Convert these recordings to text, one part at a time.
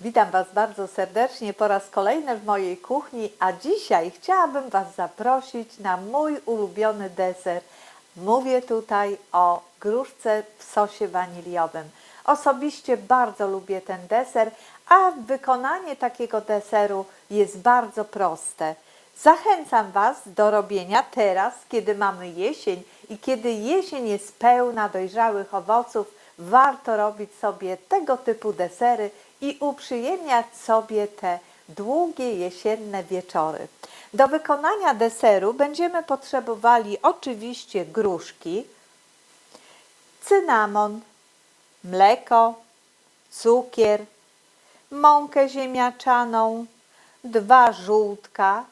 Witam Was bardzo serdecznie po raz kolejny w mojej kuchni, a dzisiaj chciałabym Was zaprosić na mój ulubiony deser. Mówię tutaj o gruszce w sosie waniliowym. Osobiście bardzo lubię ten deser, a wykonanie takiego deseru jest bardzo proste. Zachęcam Was do robienia teraz, kiedy mamy jesień i kiedy jesień jest pełna dojrzałych owoców, warto robić sobie tego typu desery i uprzyjemniać sobie te długie jesienne wieczory. Do wykonania deseru będziemy potrzebowali oczywiście gruszki, cynamon, mleko, cukier, mąkę ziemniaczaną, dwa żółtka,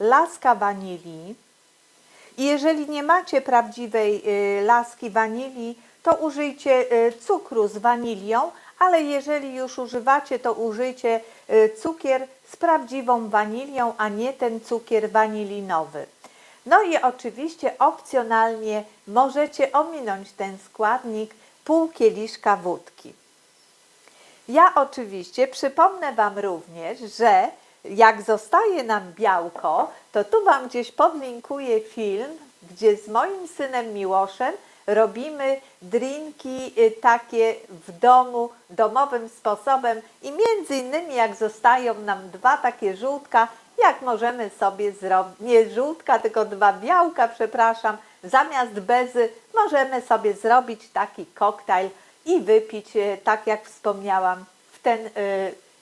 laska wanilii. Jeżeli nie macie prawdziwej y, laski wanilii, to użyjcie y, cukru z wanilią, ale jeżeli już używacie, to użyjcie y, cukier z prawdziwą wanilią, a nie ten cukier wanilinowy. No i oczywiście opcjonalnie możecie ominąć ten składnik pół kieliszka wódki. Ja oczywiście przypomnę Wam również, że jak zostaje nam białko, to tu Wam gdzieś podlinkuję film, gdzie z moim synem Miłoszem robimy drinki y, takie w domu, domowym sposobem i między innymi jak zostają nam dwa takie żółtka, jak możemy sobie zrobić, nie żółtka, tylko dwa białka, przepraszam, zamiast bezy możemy sobie zrobić taki koktajl i wypić, y, tak jak wspomniałam, w ten y,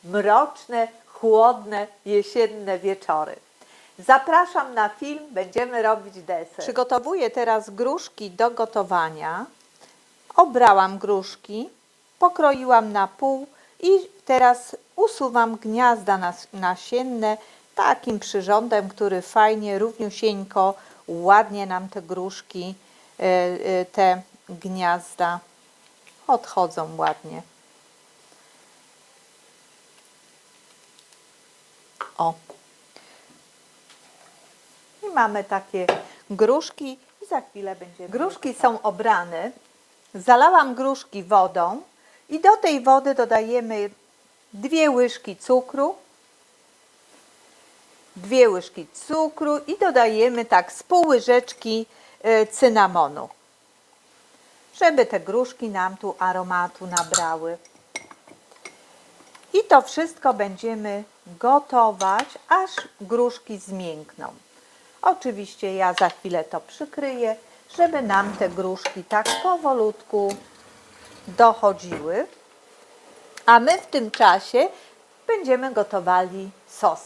mroczne, chłodne, jesienne wieczory. Zapraszam na film, będziemy robić deser. Przygotowuję teraz gruszki do gotowania. Obrałam gruszki, pokroiłam na pół i teraz usuwam gniazda nas- nasienne takim przyrządem, który fajnie, równiusieńko, ładnie nam te gruszki, e, e, te gniazda odchodzą ładnie. O, i mamy takie gruszki i za chwilę będzie. Gruszki są obrane. Zalałam gruszki wodą i do tej wody dodajemy dwie łyżki cukru, dwie łyżki cukru i dodajemy tak z pół łyżeczki e, cynamonu, żeby te gruszki nam tu aromatu nabrały. I to wszystko będziemy gotować, aż gruszki zmiękną. Oczywiście ja za chwilę to przykryję, żeby nam te gruszki tak powolutku dochodziły. A my w tym czasie będziemy gotowali sos.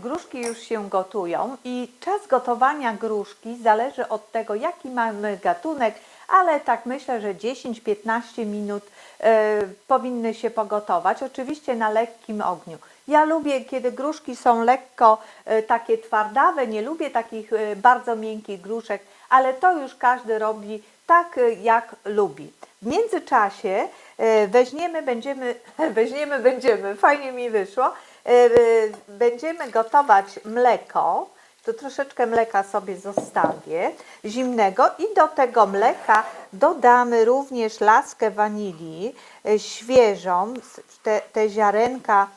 Gruszki już się gotują i czas gotowania gruszki zależy od tego, jaki mamy gatunek, ale tak myślę, że 10-15 minut e, powinny się pogotować, oczywiście na lekkim ogniu. Ja lubię, kiedy gruszki są lekko e, takie twardawe, nie lubię takich e, bardzo miękkich gruszek, ale to już każdy robi tak, e, jak lubi. W międzyczasie weźmiemy, będziemy, weźmiemy, będziemy, fajnie mi wyszło, będziemy gotować mleko, tu troszeczkę mleka sobie zostawię, zimnego i do tego mleka dodamy również laskę wanilii, świeżą, te, te ziarenka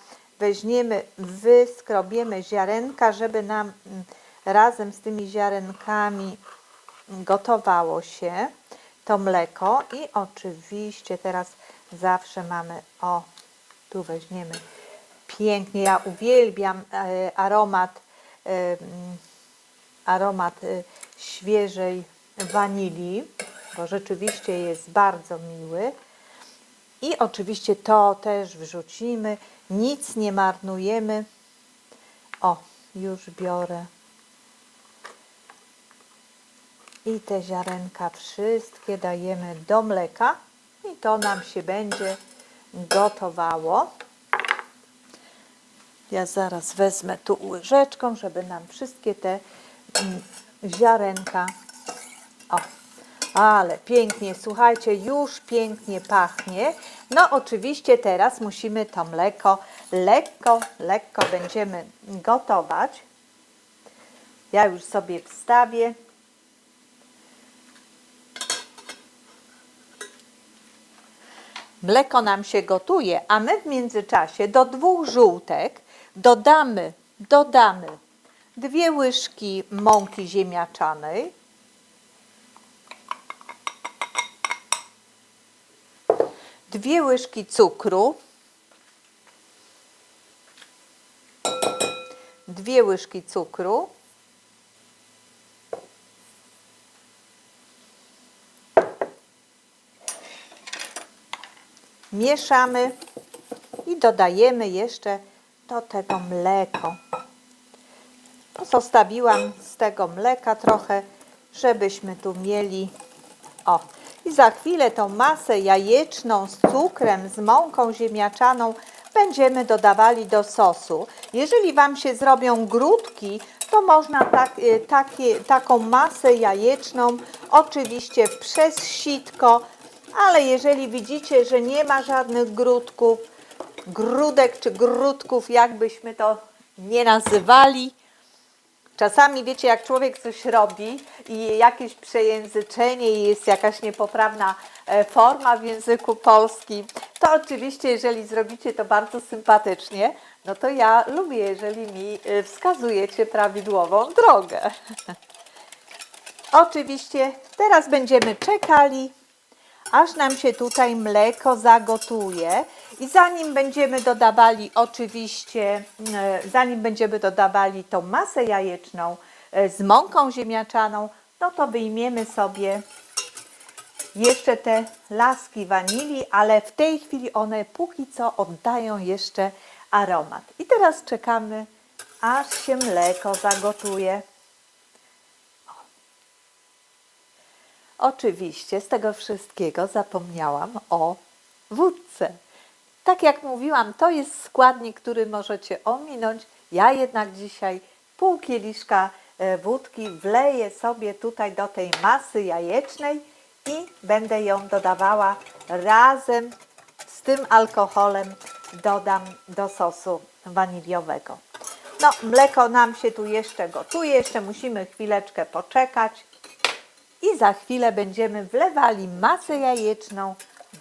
weźmiemy, wyskrobiemy ziarenka, żeby nam mm, razem z tymi ziarenkami gotowało się to mleko i oczywiście teraz zawsze mamy, o tu weźmiemy pięknie, ja uwielbiam e, aromat e, mm, aromat e, świeżej wanilii, bo rzeczywiście jest bardzo miły. I oczywiście to też wrzucimy, nic nie marnujemy. O, już biorę. I te ziarenka wszystkie dajemy do mleka i to nam się będzie gotowało. Ja zaraz wezmę tu łyżeczką, żeby nam wszystkie te mm, ziarenka. O, ale pięknie, słuchajcie, już pięknie pachnie. No oczywiście teraz musimy to mleko lekko, lekko będziemy gotować. Ja już sobie wstawię. Mleko nam się gotuje, a my w międzyczasie do dwóch żółtek dodamy, dodamy dwie łyżki mąki ziemniaczanej, dwie łyżki cukru, dwie łyżki cukru, mieszamy i dodajemy jeszcze do tego mleko. Zostawiłam z tego mleka trochę, żebyśmy tu mieli. O, i za chwilę tą masę jajeczną z cukrem, z mąką ziemniaczaną będziemy dodawali do sosu. Jeżeli Wam się zrobią grudki, to można tak, y, takie, taką masę jajeczną oczywiście przez sitko, ale jeżeli widzicie, że nie ma żadnych grudków, grudek czy grudków, jakbyśmy to nie nazywali, Czasami wiecie, jak człowiek coś robi i jakieś przejęzyczenie i jest jakaś niepoprawna e, forma w języku polskim, to oczywiście, jeżeli zrobicie to bardzo sympatycznie, no to ja lubię, jeżeli mi e, wskazujecie prawidłową drogę. Oczywiście teraz będziemy czekali, aż nam się tutaj mleko zagotuje. I zanim będziemy dodawali oczywiście, e, zanim będziemy dodawali tą masę jajeczną e, z mąką ziemniaczaną, no to wyjmiemy sobie jeszcze te laski wanilii, ale w tej chwili one póki co oddają jeszcze aromat. I teraz czekamy, aż się mleko zagotuje. Oczywiście z tego wszystkiego zapomniałam o wódce. Tak jak mówiłam, to jest składnik, który możecie ominąć. Ja jednak dzisiaj pół kieliszka e, wódki wleję sobie tutaj do tej masy jajecznej i będę ją dodawała razem z tym alkoholem dodam do sosu waniliowego. No, mleko nam się tu jeszcze gotuje, jeszcze musimy chwileczkę poczekać i za chwilę będziemy wlewali masę jajeczną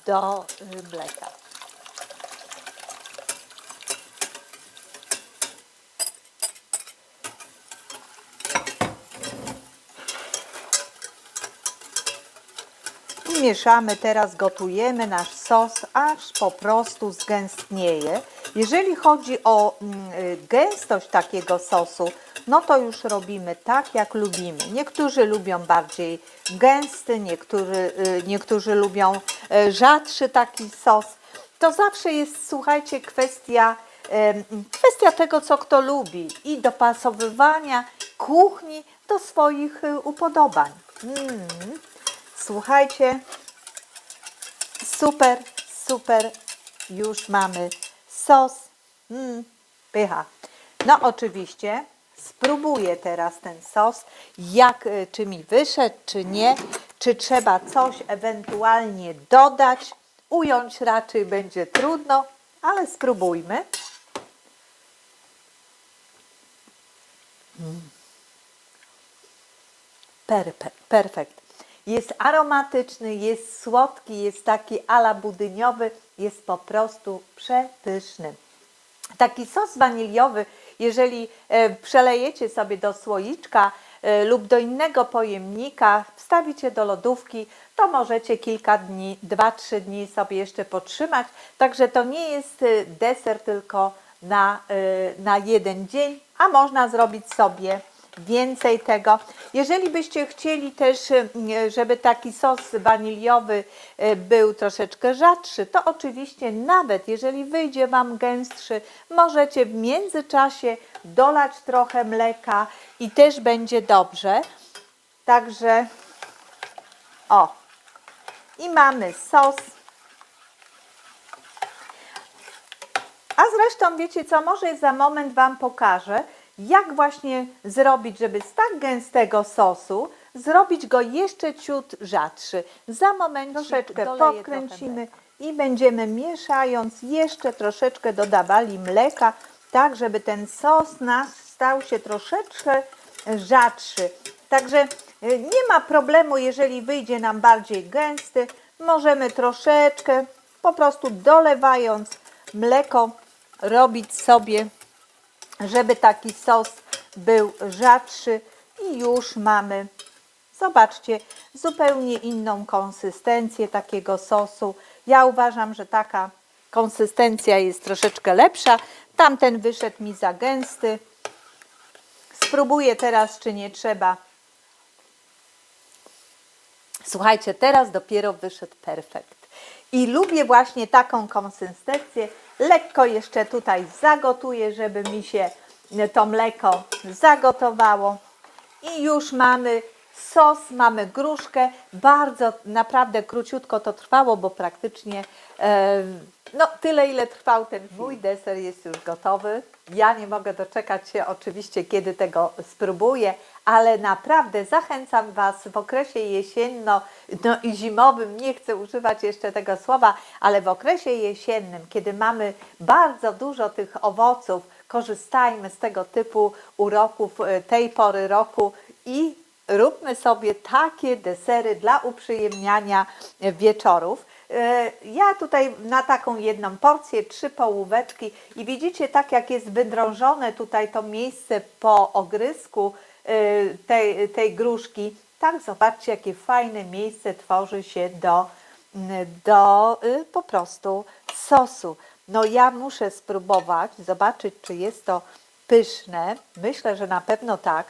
do y, mleka. Mieszamy teraz, gotujemy nasz sos, aż po prostu zgęstnieje. Jeżeli chodzi o mm, y, gęstość takiego sosu, no to już robimy tak, jak lubimy. Niektórzy lubią bardziej gęsty, niektórzy, y, niektórzy lubią y, rzadszy taki sos. To zawsze jest, słuchajcie, kwestia, kwestia tego, co kto lubi i dopasowywania kuchni do swoich upodobań. Mm. Słuchajcie, super, super, już mamy sos. Mm, pycha. No oczywiście spróbuję teraz ten sos, jak, y, czy mi wyszedł, czy nie, czy trzeba coś ewentualnie dodać. Ująć raczej będzie trudno, ale spróbujmy. Perpe, perfekt. Jest aromatyczny, jest słodki, jest taki ala budyniowy, jest po prostu przepyszny. Taki sos waniliowy, jeżeli e, przelejecie sobie do słoiczka e, lub do innego pojemnika, wstawicie do lodówki, to możecie kilka dni, 2-3 dni sobie jeszcze potrzymać. Także to nie jest e, deser tylko na, na jeden dzień, a można zrobić sobie więcej tego. Jeżeli byście chcieli też, e, żeby taki sos waniliowy e, był troszeczkę rzadszy, to oczywiście nawet jeżeli wyjdzie Wam gęstszy, możecie w międzyczasie dolać trochę mleka i też będzie dobrze. Także o, i mamy sos. A zresztą wiecie co, może za moment Wam pokażę, jak właśnie zrobić, żeby z tak gęstego sosu zrobić go jeszcze ciut rzadszy. Za moment troszeczkę podkręcimy i będziemy mieszając jeszcze troszeczkę dodawali mleka, tak żeby ten sos nasz stał się troszeczkę rzadszy. Także y, nie ma problemu, jeżeli wyjdzie nam bardziej gęsty, możemy troszeczkę po prostu dolewając mleko, robić sobie, żeby taki sos był rzadszy i już mamy, zobaczcie, zupełnie inną konsystencję takiego sosu. Ja uważam, że taka konsystencja jest troszeczkę lepsza. Tamten wyszedł mi za gęsty. Spróbuję teraz, czy nie trzeba. Słuchajcie, teraz dopiero wyszedł perfekt. I lubię właśnie taką konsystencję. Lekko jeszcze tutaj zagotuję, żeby mi się to mleko zagotowało. I już mamy sos, mamy gruszkę. Bardzo, naprawdę króciutko to trwało, bo praktycznie no, tyle, ile trwał ten mój deser jest już gotowy. Ja nie mogę doczekać się oczywiście, kiedy tego spróbuję, ale naprawdę zachęcam Was w okresie jesienno no i zimowym, nie chcę używać jeszcze tego słowa, ale w okresie jesiennym, kiedy mamy bardzo dużo tych owoców, korzystajmy z tego typu uroków e, tej pory roku i róbmy sobie takie desery dla uprzyjemniania wieczorów. E, Ja tutaj na taką jedną porcję, trzy połóweczki i widzicie tak jak jest wydrążone tutaj to miejsce po ogrysku e, tej, tej gruszki, tak zobaczcie jakie fajne miejsce tworzy się do, do y, po prostu sosu. No ja muszę spróbować, zobaczyć czy jest to pyszne. Myślę, że na pewno tak.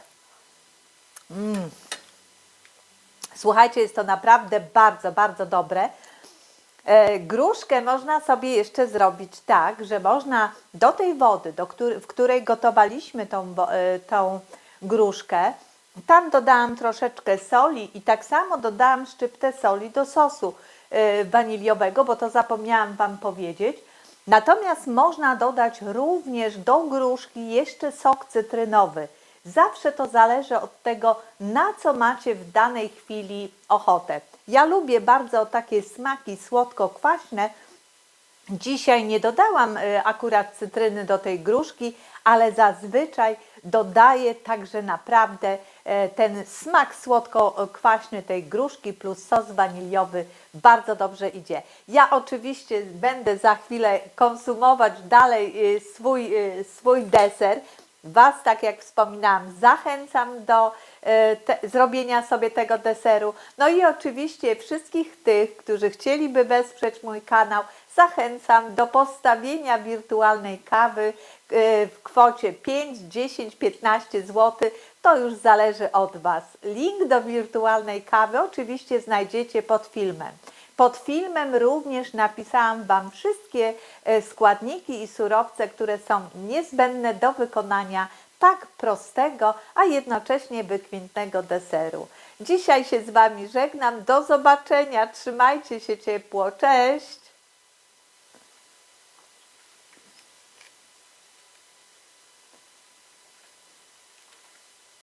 Słuchajcie, jest to naprawdę bardzo, bardzo dobre. E, Gruszkę można sobie jeszcze zrobić tak, że można do tej wody, do w której gotowaliśmy tą, e, tą gruszkę, tam dodałam troszeczkę soli i tak samo dodałam szczyptę soli do sosu e, waniliowego, bo to zapomniałam Wam powiedzieć. Natomiast można dodać również do gruszki jeszcze sok cytrynowy. Zawsze to zależy od tego, na co macie w danej chwili ochotę. Ja lubię bardzo takie smaki słodko-kwaśne. Dzisiaj nie dodałam y, akurat cytryny do tej gruszki, ale zazwyczaj dodaję także naprawdę e, ten smak słodko-kwaśny tej gruszki plus sos waniliowy bardzo dobrze idzie. Ja oczywiście będę za chwilę konsumować dalej y, swój, y, swój deser. Was, tak jak wspominałam, zachęcam do e, te, zrobienia sobie tego deseru. No i oczywiście wszystkich tych, którzy chcieliby wesprzeć mój kanał, zachęcam do postawienia wirtualnej kawy e, w kwocie 5, 10, 15 zł. To już zależy od Was. Link do wirtualnej kawy oczywiście znajdziecie pod filmem. Pod filmem również napisałam Wam wszystkie e, składniki i surowce, które są niezbędne do wykonania tak prostego, a jednocześnie wykwintnego deseru. Dzisiaj się z Wami żegnam. Do zobaczenia. Trzymajcie się ciepło. Cześć!